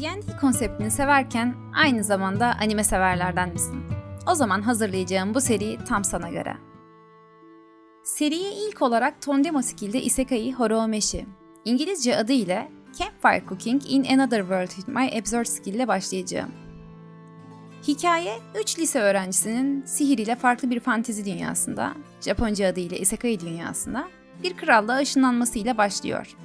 D&D konseptini severken aynı zamanda anime severlerden misin? O zaman hazırlayacağım bu seri tam sana göre. Seriye ilk olarak Tondemo Skill'de Isekai Horomeshi, İngilizce adı ile Campfire Cooking in Another World with My Absurd Skill ile başlayacağım. Hikaye, 3 lise öğrencisinin sihir ile farklı bir fantezi dünyasında, Japonca adıyla Isekai dünyasında, bir krallığa ışınlanmasıyla başlıyor.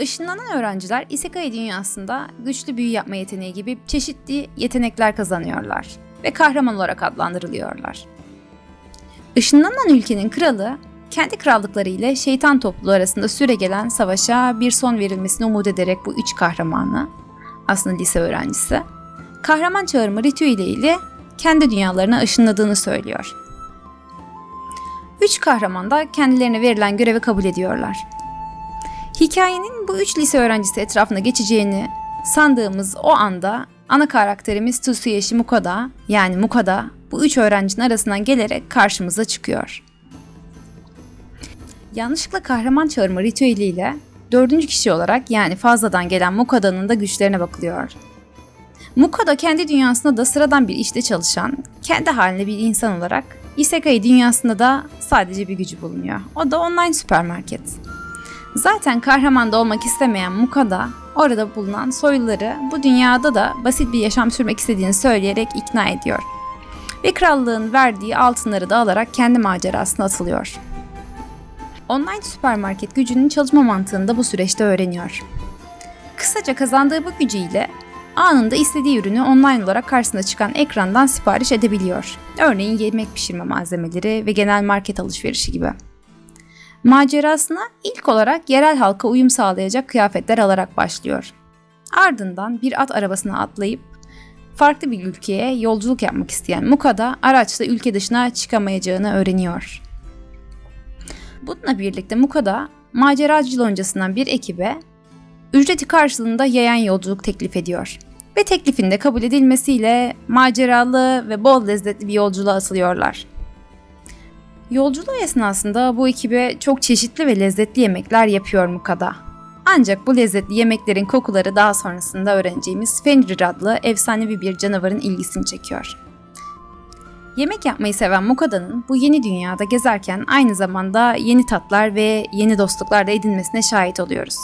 Işınlanan öğrenciler Isekai dünyasında güçlü büyü yapma yeteneği gibi çeşitli yetenekler kazanıyorlar ve kahraman olarak adlandırılıyorlar. Işınlanan ülkenin kralı, kendi krallıkları ile şeytan topluluğu arasında süregelen savaşa bir son verilmesini umut ederek bu üç kahramanı, aslında lise öğrencisi, kahraman çağırma ritüeli ile kendi dünyalarına ışınladığını söylüyor. Üç kahraman da kendilerine verilen görevi kabul ediyorlar. Hikayenin bu üç lise öğrencisi etrafında geçeceğini sandığımız o anda ana karakterimiz Tsuyoshi Mukada yani Mukada bu üç öğrencinin arasından gelerek karşımıza çıkıyor. Yanlışlıkla kahraman çağırma ritüeliyle dördüncü kişi olarak yani fazladan gelen Mukada'nın da güçlerine bakılıyor. Mukada kendi dünyasında da sıradan bir işte çalışan, kendi haline bir insan olarak Isekai dünyasında da sadece bir gücü bulunuyor. O da online süpermarket. Zaten kahraman da olmak istemeyen Mukada orada bulunan soyluları bu dünyada da basit bir yaşam sürmek istediğini söyleyerek ikna ediyor. Ve krallığın verdiği altınları da alarak kendi macerasına atılıyor. Online süpermarket gücünün çalışma mantığını da bu süreçte öğreniyor. Kısaca kazandığı bu gücüyle anında istediği ürünü online olarak karşısına çıkan ekrandan sipariş edebiliyor. Örneğin yemek pişirme malzemeleri ve genel market alışverişi gibi. Macerasına ilk olarak yerel halka uyum sağlayacak kıyafetler alarak başlıyor. Ardından bir at arabasına atlayıp farklı bir ülkeye yolculuk yapmak isteyen Mukada araçla ülke dışına çıkamayacağını öğreniyor. Bununla birlikte Mukada maceracı loncasından bir ekibe ücreti karşılığında yayan yolculuk teklif ediyor. Ve teklifin de kabul edilmesiyle maceralı ve bol lezzetli bir yolculuğa atılıyorlar. Yolculuğu esnasında bu ekibe çok çeşitli ve lezzetli yemekler yapıyor Mukada. Ancak bu lezzetli yemeklerin kokuları daha sonrasında öğreneceğimiz Fenrir adlı efsanevi bir canavarın ilgisini çekiyor. Yemek yapmayı seven Mukada'nın bu yeni dünyada gezerken aynı zamanda yeni tatlar ve yeni dostluklar da edinmesine şahit oluyoruz.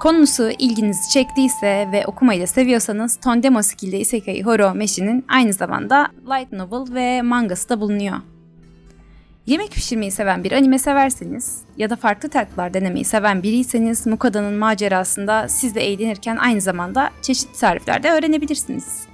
Konusu ilginizi çektiyse ve okumayı da seviyorsanız Tondemo Skill'de Isekai Horo Meshi'nin aynı zamanda light novel ve mangası da bulunuyor. Yemek pişirmeyi seven bir anime severseniz ya da farklı tatlar denemeyi seven biriyseniz Mukada'nın macerasında siz de eğlenirken aynı zamanda çeşitli tarifler de öğrenebilirsiniz.